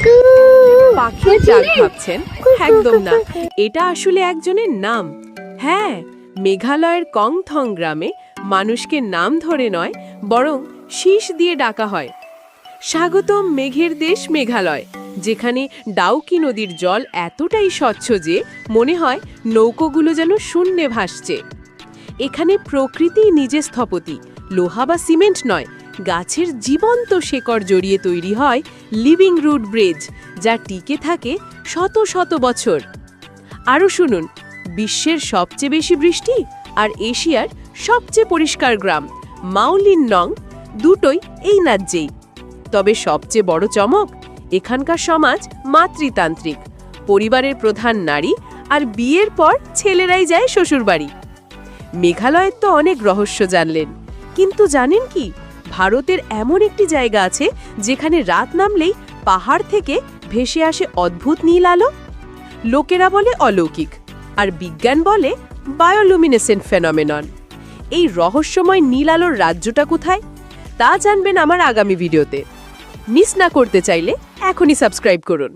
পাখির জাগ ভাবছেন? একদম না। এটা আসলে একজনের নাম। হ্যাঁ মেঘালয়ের কংথং গ্রামে মানুষকে নাম ধরে নয় বরং শীষ দিয়ে ডাকা হয়। স্বাগতম মেঘের দেশ মেঘালয় যেখানে ডাউকি নদীর জল এতটাই স্বচ্ছ যে মনে হয় নৌকোগুলো যেন শূন্যে ভাসছে। এখানে প্রকৃতি নিজে স্থপতি লোহা বা সিমেন্ট নয় গাছের জীবন্ত শেকড় জড়িয়ে তৈরি হয় লিভিং রুট ব্রিজ, যা টিকে থাকে শত শত বছর। আরও শুনুন, বিশ্বের সবচেয়ে বেশি বৃষ্টি আর এশিয়ার সবচেয়ে পরিষ্কার গ্রাম মাউলিন নং, দুটোই এই রাজ্যেই। তবে সবচেয়ে বড় চমক, এখানকার সমাজ মাতৃতান্ত্রিক। পরিবারের প্রধান নারী আর বিয়ের পর ছেলেরাই যায় শ্বশুরবাড়ি। মেঘালয়ের তো অনেক রহস্য জানলেন, কিন্তু জানেন কি? ভারতের এমন একটি জায়গা আছে যেখানে রাত নামলেই পাহাড় থেকে ভেসে আসে অদ্ভুত নীল আলো। লোকেরা বলে অলৌকিক, আর বিজ্ঞান বলে বায়োলুমিনেসেন্ট ফেনমেনন। এই রহস্যময় নীল আলোর রাজ্যটা কোথায়? তা জানবেন আমার আগামী ভিডিওতে। মিস না করতে চাইলে এখনই সাবস্ক্রাইব করুন।